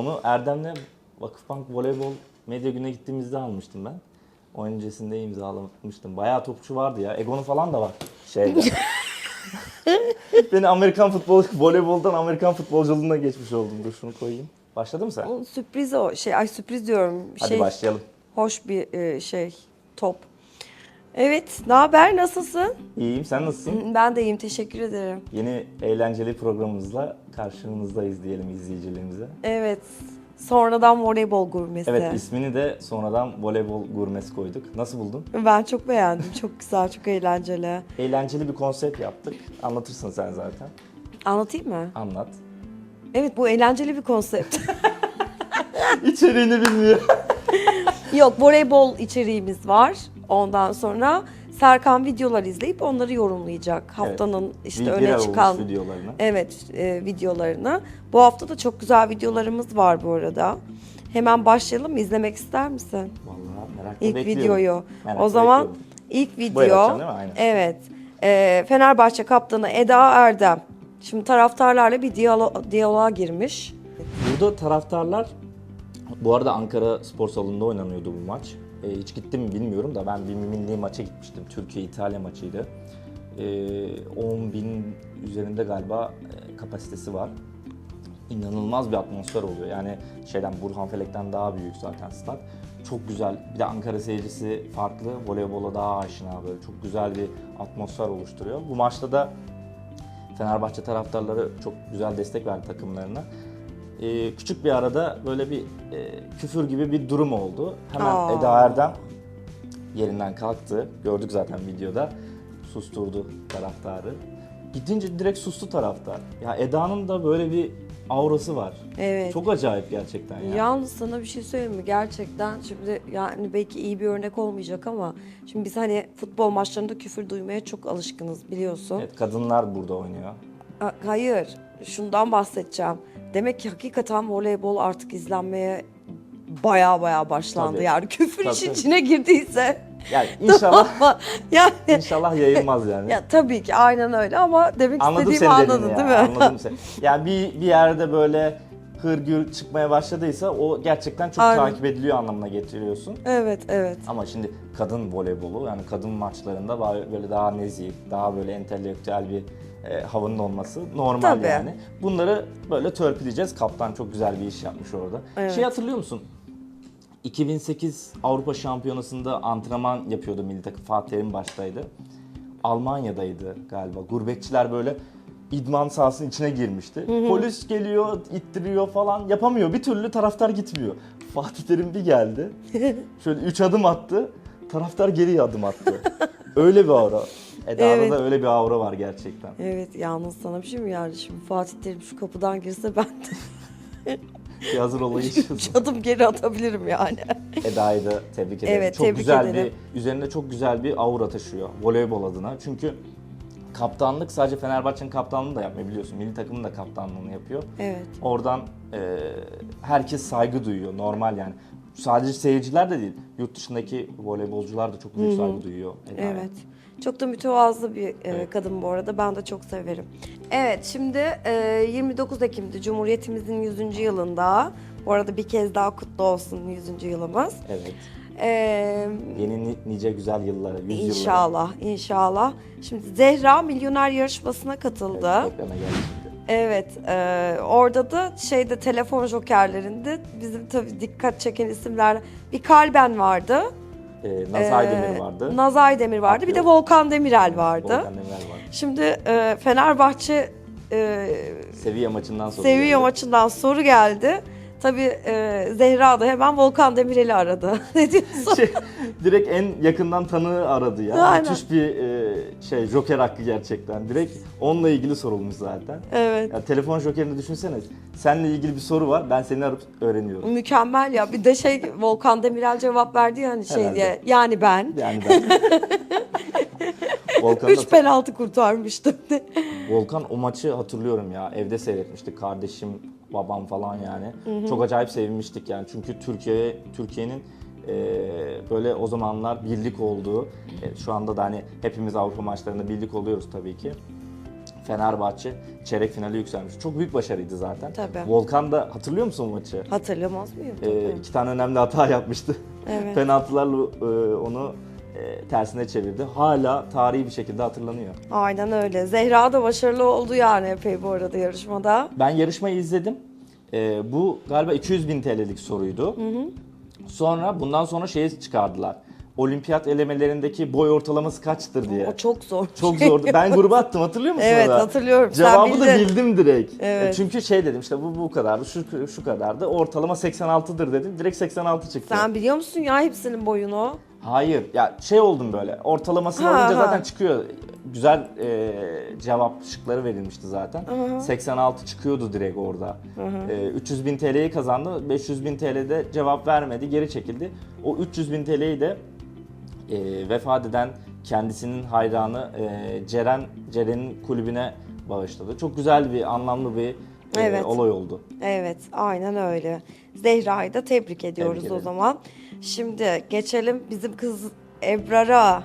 Onu Erdem'le Vakıfbank Voleybol Medya Günü'ne gittiğimizde almıştım ben. O öncesinde imzalamıştım. Bayağı topçu vardı ya. Egon'un falan da var şeyde. Beni Amerikan futbol, voleyboldan Amerikan futbolculuğuna geçmiş oldum. Dur şunu koyayım. Başladı mı sen? O sürpriz o. Şey ay sürpriz diyorum. Hadi şey başlayalım. hoş bir e, şey top. Evet, ne haber? Nasılsın? İyiyim, sen nasılsın? Ben de iyiyim, teşekkür ederim. Yeni eğlenceli programımızla karşınızdayız diyelim izleyicilerimize. Evet. Sonradan voleybol gurmesi. Evet ismini de sonradan voleybol gurmesi koyduk. Nasıl buldun? Ben çok beğendim. Çok güzel, çok eğlenceli. Eğlenceli bir konsept yaptık. Anlatırsın sen zaten. Anlatayım mı? Anlat. Evet, bu eğlenceli bir konsept. İçeriğini bilmiyor. Yok, voleybol içeriğimiz var. Ondan sonra Serkan videolar izleyip onları yorumlayacak. Haftanın işte öne viral olmuş çıkan videolarını. Evet, e, videolarını. Bu hafta da çok güzel videolarımız var bu arada. Hemen başlayalım mı? İzlemek ister misin? Vallahi merakla İlk bekliyorum. videoyu. Merakla o zaman bekliyorum. ilk Bu video. açacağım değil mi? Aynen. Evet. E, Fenerbahçe kaptanı Eda Erdem. Şimdi taraftarlarla bir diyalo- diyaloğa girmiş. Burada taraftarlar, bu arada Ankara Spor Salonu'nda oynanıyordu bu maç. Ee, hiç gittim mi bilmiyorum da ben bir milli maça gitmiştim. Türkiye-İtalya maçıydı. Ee, 10 bin üzerinde galiba e, kapasitesi var. İnanılmaz bir atmosfer oluyor. Yani şeyden Burhan Felek'ten daha büyük zaten stat. Çok güzel. Bir de Ankara seyircisi farklı. Voleybola daha aşina böyle. Çok güzel bir atmosfer oluşturuyor. Bu maçta da Fenerbahçe taraftarları çok güzel destek verdi takımlarına. Ee, küçük bir arada böyle bir e, küfür gibi bir durum oldu. Hemen Aa. Eda Erdem yerinden kalktı. Gördük zaten videoda. Susturdu taraftarı. Gidince direkt sustu taraftar. Ya Eda'nın da böyle bir aurası var. Evet. Çok acayip gerçekten ya. Yalnız sana bir şey söyleyeyim mi? Gerçekten şimdi yani belki iyi bir örnek olmayacak ama şimdi biz hani futbol maçlarında küfür duymaya çok alışkınız biliyorsun. Evet, kadınlar burada oynuyor. Ha- Hayır, şundan bahsedeceğim. Demek ki hakikaten voleybol artık izlenmeye baya baya başlandı. Tabii. Yani küfür Tabii, işin tabii. içine girdiyse. Yani inşallah yani inşallah yayılmaz yani. ya tabii ki aynen öyle ama demek Anladım istediğimi anladın dediğini değil ya. mi? Anladım seni. Yani bir, bir yerde böyle hırgür çıkmaya başladıysa o gerçekten çok Aynen. takip ediliyor anlamına getiriyorsun. evet, evet. Ama şimdi kadın voleybolu yani kadın maçlarında böyle daha nezih, daha böyle entelektüel bir e, havanın olması normal Tabii. yani. Bunları böyle törpüleyeceğiz. Kaptan çok güzel bir iş yapmış orada. Evet. Şey hatırlıyor musun? 2008 Avrupa Şampiyonası'nda antrenman yapıyordu milli takım. Fatih Terim baştaydı. Almanya'daydı galiba. Gurbetçiler böyle idman sahasının içine girmişti. Polis geliyor, ittiriyor falan. Yapamıyor. Bir türlü taraftar gitmiyor. Fatih Terim bir geldi. Şöyle 3 adım attı. Taraftar geri adım attı. öyle bir aura. Eda'da Evet. da öyle bir aura var gerçekten. Evet, yalnız sana bir şey mi yani? Şimdi Fatih Terim şu kapıdan girse ben de Bir hazır olayı üç adım geri atabilirim yani. Eda'yı da tebrik ederim. Evet, çok tebrik güzel ederim. bir üzerinde çok güzel bir aura taşıyor voleybol adına. Çünkü kaptanlık sadece Fenerbahçe'nin kaptanlığını da yapmıyor biliyorsun. Milli takımın da kaptanlığını yapıyor. Evet. Oradan e, herkes saygı duyuyor. Normal yani. Sadece seyirciler de değil. Yurt dışındaki voleybolcular da çok büyük saygı duyuyor Eda'ya. Evet. Çok da mütevazı bir e, Evet. kadın bu arada. Ben de çok severim. Evet şimdi e, 29 Ekim'de Cumhuriyetimizin 100. yılında. Bu arada bir kez daha kutlu olsun 100. yılımız. Evet. E, Yeni ni- nice güzel yıllara, yüz yıllara. inşallah, inşallah. Şimdi Zehra milyoner yarışmasına katıldı. Ekrana geldi şimdi. Evet, e, orada da şeyde telefon jokerlerinde bizim tabii dikkat çeken isimler bir Kalben vardı. Ee, Naz Aydemir e, vardı. Naz Aydemir vardı. Bir de. Volkan Demirel vardı. Volkan Demirel vardı. Şimdi e, Fenerbahçe e, Seviye maçından sonra. seviye geldi. maçından soru geldi. Tabii e, Zehra da hemen Volkan Demirel'i aradı. ne diyorsun? şey, direkt en yakından tanığı aradı ya. Aynen. Müthiş bir e, şey joker hakkı gerçekten. Direkt onunla ilgili sorulmuş zaten. evet. Ya telefon jokerini düşünsene. Seninle ilgili bir soru var. Ben seni arayıp öğreniyorum. Mükemmel ya. Bir de şey Volkan Demirel cevap verdi ya hani şey Herhalde. diye. Yani ben. Yani ben. Volkan, Üç penaltı kurtarmıştım. Volkan o maçı hatırlıyorum ya. Evde seyretmiştik. Kardeşim, babam falan yani. Çok acayip sevinmiştik yani. Çünkü Türkiye Türkiye'nin e, böyle o zamanlar birlik olduğu, e, şu anda da hani hepimiz Avrupa maçlarında birlik oluyoruz tabii ki. Fenerbahçe çeyrek finale yükselmiş. Çok büyük başarıydı zaten. Tabii. Volkan da hatırlıyor musun o maçı? Hatırlamaz mıyım? Ee, iki tane önemli hata yapmıştı. Evet. Penaltılarla e, onu e, tersine çevirdi. Hala tarihi bir şekilde hatırlanıyor. Aynen öyle. Zehra da başarılı oldu yani epey bu arada yarışmada. Ben yarışmayı izledim. Ee, bu galiba 200 bin TL'lik soruydu. Sonra bundan sonra şeyi çıkardılar. Olimpiyat elemelerindeki boy ortalaması kaçtır diye. O çok zor. Çok zordu. Ben gruba attım hatırlıyor musun? Evet, onu? hatırlıyorum. Sen Cevabı da bildin. bildim direkt. Evet. E, Çünkü şey dedim işte bu bu kadardı, şu şu kadardı. Ortalama 86'dır dedim. Direkt 86 çıktı. Sen biliyor musun ya hepsinin boyunu? Hayır. Ya şey oldum böyle. Ortalamasını Ha, alınca ha. zaten çıkıyor. Güzel e, cevap şıkları verilmişti zaten. 86 çıkıyordu direkt orada. E, 300 bin TL'yi kazandı. 500 bin TL'de cevap vermedi. Geri çekildi. O 300 bin TL'yi de e, vefat eden kendisinin hayranı e, Ceren Ceren'in kulübüne bağışladı. Çok güzel bir, anlamlı bir e, Evet. olay oldu. Evet, aynen öyle. Zehra'yı da tebrik ediyoruz Tebrik o zaman. Şimdi geçelim bizim kız Ebrar'a.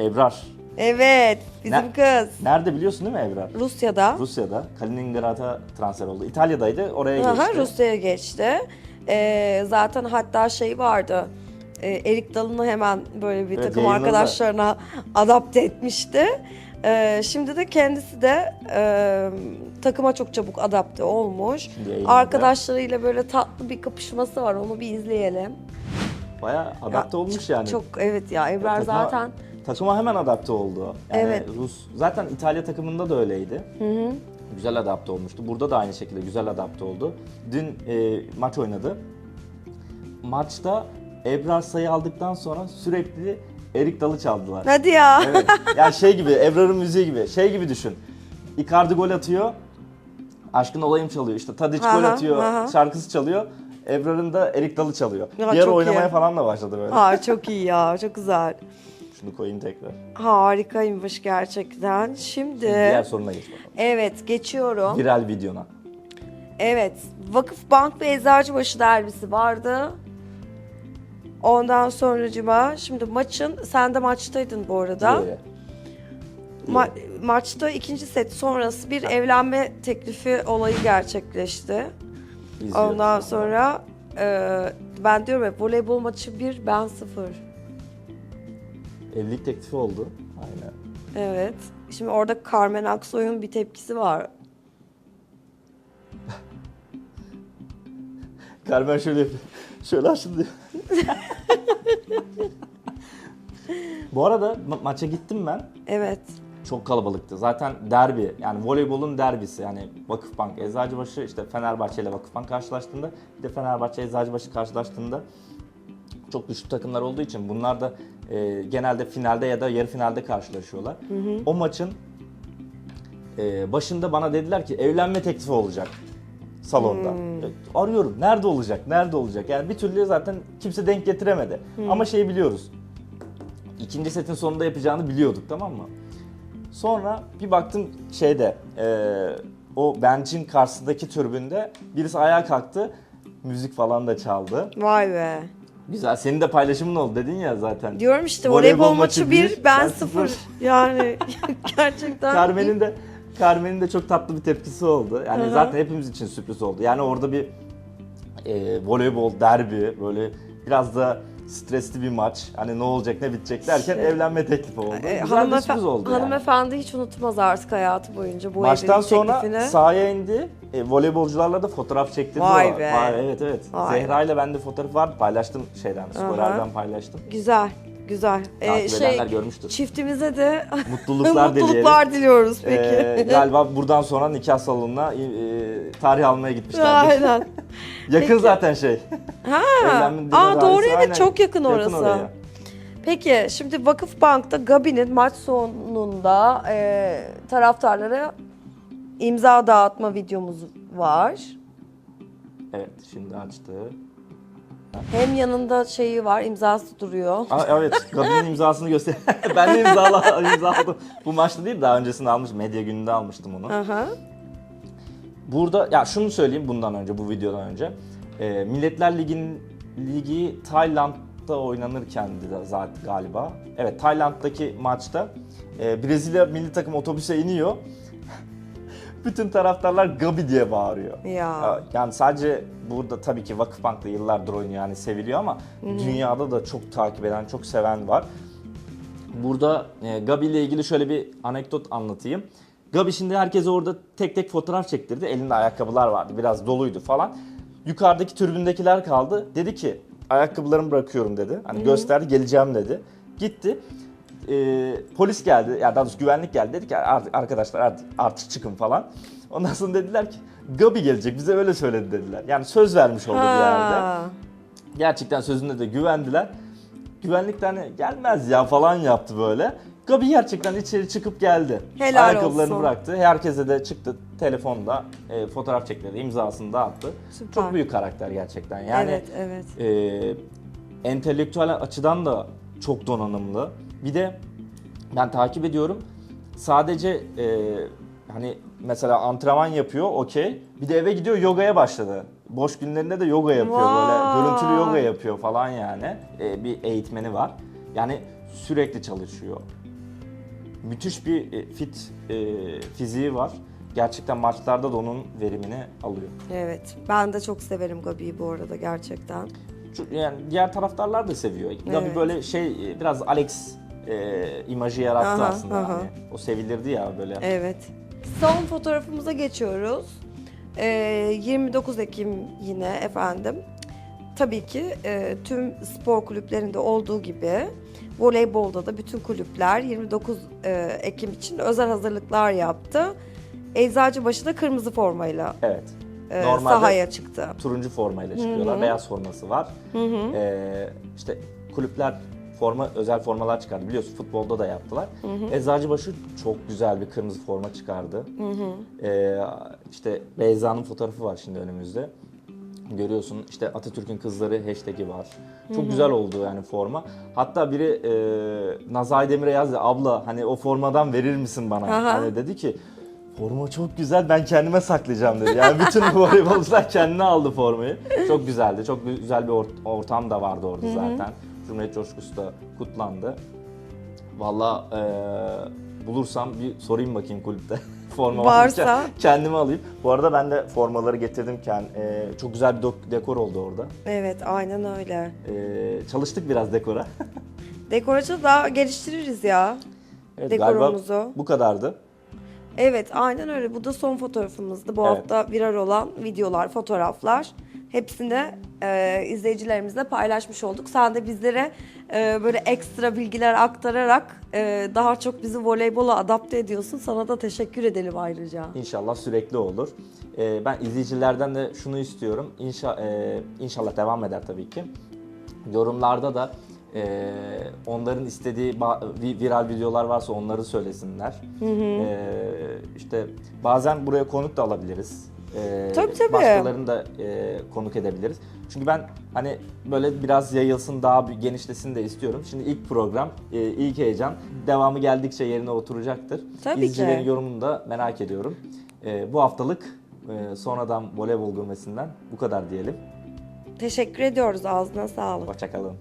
Ebrar. Evet, bizim Ne- kız. Nerede biliyorsun değil mi Ebrar? Rusya'da. Rusya'da. Kaliningrad'a transfer oldu. İtalya'daydı. Oraya geçti. Aha, Rusya'ya geçti. Ee, zaten hatta şey vardı. E, Erik Dalı'nı hemen böyle bir Evet, takım arkadaşlarına adapte etmişti. Ee, şimdi de kendisi de e, takıma çok çabuk adapte olmuş. Arkadaşlarıyla böyle tatlı bir kapışması var. Onu bir izleyelim. Bayağı adapte Ya, olmuş yani. Çok evet ya Ebrar zaten Takıma hemen adapte oldu. Yani Evet. Rus zaten İtalya takımında da öyleydi. Güzel adapte olmuştu. Burada da aynı şekilde güzel adapte oldu. Dün e, maç oynadı. Maçta Ebrar sayı aldıktan sonra sürekli Erik Dalı çaldılar. hadi ya. Evet. Yani şey gibi, Ebrar'ın müziği gibi. Şey gibi düşün. Icardi gol atıyor. Aşkın olayım çalıyor. İşte Tadic gol Aha, atıyor. aha. Şarkısı çalıyor. Ebrar'ın da Erik Dalı çalıyor. Ya, çok oynamaya iyi. falan da başladı böyle. Ha, çok iyi ya çok güzel. Şunu koyayım tekrar. Harikaymış gerçekten. Şimdi Diğer soruna geç bakalım. evet geçiyorum. Viral videona. Evet, Vakıfbank ve Eczacıbaşı derbisi vardı. Ondan sonracıma şimdi maçın sen de maçtaydın bu arada. Diğeri. Ma- maçta ikinci set sonrası bir evlenme teklifi olayı gerçekleşti. İzliyoruz. Ondan sonra e, ben diyorum hep voleybol maçı bir ben sıfır. Evlilik teklifi oldu. Aynen. Evet. Şimdi orada Carmen Aksoy'un bir tepkisi var. Carmen şöyle yapıyor. Şöyle açın diyor. Bu arada ma- maça gittim ben. Evet. Çok kalabalıktı. Zaten derbi yani voleybolun derbisi yani Vakıfbank, Eczacıbaşı işte Fenerbahçe ile Vakıfbank karşılaştığında bir de Fenerbahçe Eczacıbaşı karşılaştığında çok güçlü takımlar olduğu için bunlar da e, genelde finalde ya da yarı finalde karşılaşıyorlar. O maçın e, başında bana dediler ki evlenme teklifi olacak salonda. E, Arıyorum nerede olacak, nerede olacak? Yani bir türlü zaten kimse denk getiremedi. Ama şeyi biliyoruz. İkinci setin sonunda yapacağını biliyorduk tamam mı? Sonra bir baktım şeyde e, o bencin karşısındaki türbünde birisi ayağa kalktı. Müzik falan da çaldı. Vay be. Güzel. Senin de paylaşımın oldu dedin ya zaten. Diyorum işte Voleybol voleybol, maçı maçı bir, bir, ben, ben sıfır. sıfır. Yani gerçekten. Carmen'in de Carmen'in de çok tatlı bir tepkisi oldu. Yani Hı hı. zaten hepimiz için sürpriz oldu. Yani orada bir e, voleybol derbi böyle biraz da stresli bir maç. Hani ne olacak ne bitecek derken evlenme teklifi oldu. E, Güzel bir hanımefendi, sürpriz oldu yani. hanımefendi hiç unutmaz artık hayatı boyunca bu Maçtan evlilik sonra teklifini. sahaya indi. E, voleybolcularla da fotoğraf çektirdi. Vay o. be. Vay, evet evet. Vay. Zehra ile bende fotoğraf vardı. Paylaştım şeyden, storylerden paylaştım. Güzel, güzel. Ee, Takip şey, edenler görmüştür. çiftimize de Mutluluklar mutluluklar diliyoruz peki. Ee, galiba buradan sonra nikah salonuna e, tarih almaya gitmişler. Aynen. Yakın Peki. zaten şey. Ha. Aa doğru evet aynen. çok yakın orası. oraya. Peki şimdi Vakıfbank'ta Gabi'nin maç sonunda e, taraftarlara imza dağıtma videomuz var. Evet şimdi açtı. Hem yanında şeyi var, imzası duruyor. Aa, evet Gabi'nin imzasını göster. ben de imzala, imzaladım. Bu maçta değil daha öncesinde almış. Medya gününde almıştım onu. Aha. Burada ya şunu söyleyeyim bundan önce bu videodan önce. Ee, Milletler Ligi'nin ligi Tayland'da oynanırken de zaten galiba. Evet Tayland'daki maçta e, Brezilya milli takım otobüse iniyor. Bütün taraftarlar Gabi diye bağırıyor. Ya. Yani sadece burada tabii ki Vakıfbank'ta yıllardır oynuyor yani seviliyor ama dünyada da çok takip eden, çok seven var. Burada e, Gabi ile ilgili şöyle bir anekdot anlatayım. Gabi şimdi herkese orada tek tek fotoğraf çektirdi. Elinde ayakkabılar vardı. Biraz doluydu falan. Yukarıdaki tribündekiler kaldı. Dedi ki ayakkabılarımı bırakıyorum dedi. Hani gösterdi geleceğim dedi. Gitti. E, polis geldi. Ya daha doğrusu güvenlik geldi. Dedi ki "Ar- arkadaşlar artık, artık çıkın falan. Ondan sonra dediler ki Gabi gelecek. Bize öyle söyledi dediler. Yani söz vermiş oldu bir yerde. Ha. Gerçekten sözünde de güvendiler. Güvenlik de hani gelmez ya falan yaptı böyle. Gabi gerçekten içeri çıkıp geldi. Helal Ayakkabılarını olsun. bıraktı. Herkese de çıktı telefonda e, fotoğraf çektirdi, imzasını da attı. Süper. Çok büyük karakter gerçekten. Yani evet, evet. e, entelektüel açıdan da çok donanımlı. Bir de ben takip ediyorum. Sadece e, hani mesela antrenman yapıyor okey. Bir de eve gidiyor yogaya başladı. Boş günlerinde de yoga yapıyor böyle. Vay. Görüntülü yoga yapıyor falan yani. E, bir eğitmeni var. Yani sürekli çalışıyor. Müthiş bir e, fit e, fiziği var. Gerçekten maçlarda da onun verimini alıyor. Evet. Ben de çok severim Gabi'yi bu arada gerçekten. Yani diğer taraftarlar da seviyor. Gabi Evet. böyle şey e, biraz Alex e, imajı yarattı Aha, aslında. aha. Hani. O sevilirdi ya böyle. Evet. Son fotoğrafımıza geçiyoruz. Ee, 29 Ekim yine efendim. Tabii ki e, tüm spor kulüplerinde olduğu gibi voleybolda da bütün kulüpler 29 e, Ekim için özel hazırlıklar yaptı. Eczacıbaşı da kırmızı formayla Evet. e, Normalde sahaya çıktı. turuncu formayla çıkıyorlar. Beyaz forması var. Ee, işte kulüpler forma özel formalar çıkardı. Biliyorsun futbolda da yaptılar. Eczacıbaşı çok güzel bir kırmızı forma çıkardı. Ee, işte Beyza'nın fotoğrafı var şimdi önümüzde. Görüyorsun işte Atatürk'ün kızları hashtag'i var. Çok güzel oldu yani forma. Hatta biri e, Nazay Demir'e yazdı abla hani o formadan verir misin bana? Aha. Hani dedi ki forma çok güzel ben kendime saklayacağım dedi. Yani bütün voleybolcular kendine aldı formayı. Çok güzeldi. Çok güzel bir ort- ortam da vardı orada zaten. Cumhuriyet coşkusu da kutlandı. Valla e, bulursam bir sorayım bakayım kulüpte. Forma Varsa. varsa kendime alayım. Bu arada ben de formaları getirdim. E, çok güzel bir dekor oldu orada. Evet aynen öyle. E, çalıştık biraz dekora. Dekoracı daha geliştiririz ya. evet, Dekorumuzu. galiba bu kadardı. Evet aynen öyle. Bu da son fotoğrafımızdı. Bu Evet. hafta viral olan videolar, fotoğraflar. Hepsini e, izleyicilerimizle paylaşmış olduk. Sen de bizlere e, böyle ekstra bilgiler aktararak e, daha çok bizi voleybola adapte ediyorsun. Sana da teşekkür edelim ayrıca. İnşallah sürekli olur. Ee, ben izleyicilerden de şunu istiyorum. İnşa, e, inşallah devam eder tabii ki. Yorumlarda da e, onların istediği viral videolar varsa onları söylesinler. Ee, işte bazen buraya konuk da alabiliriz. Ee, Tabii, tabii. Başkalarını da e, konuk edebiliriz. Çünkü ben hani böyle biraz yayılsın, daha bir genişlesin de istiyorum. Şimdi ilk program, e, ilk heyecan. Devamı geldikçe yerine oturacaktır. Tabii ki. İzleyicilerin yorumunu da merak ediyorum. Ee, bu haftalık e, sonradan voleybol gurmesinden bu kadar diyelim. Teşekkür ediyoruz. Ağzına sağlık. Hoşçakalın.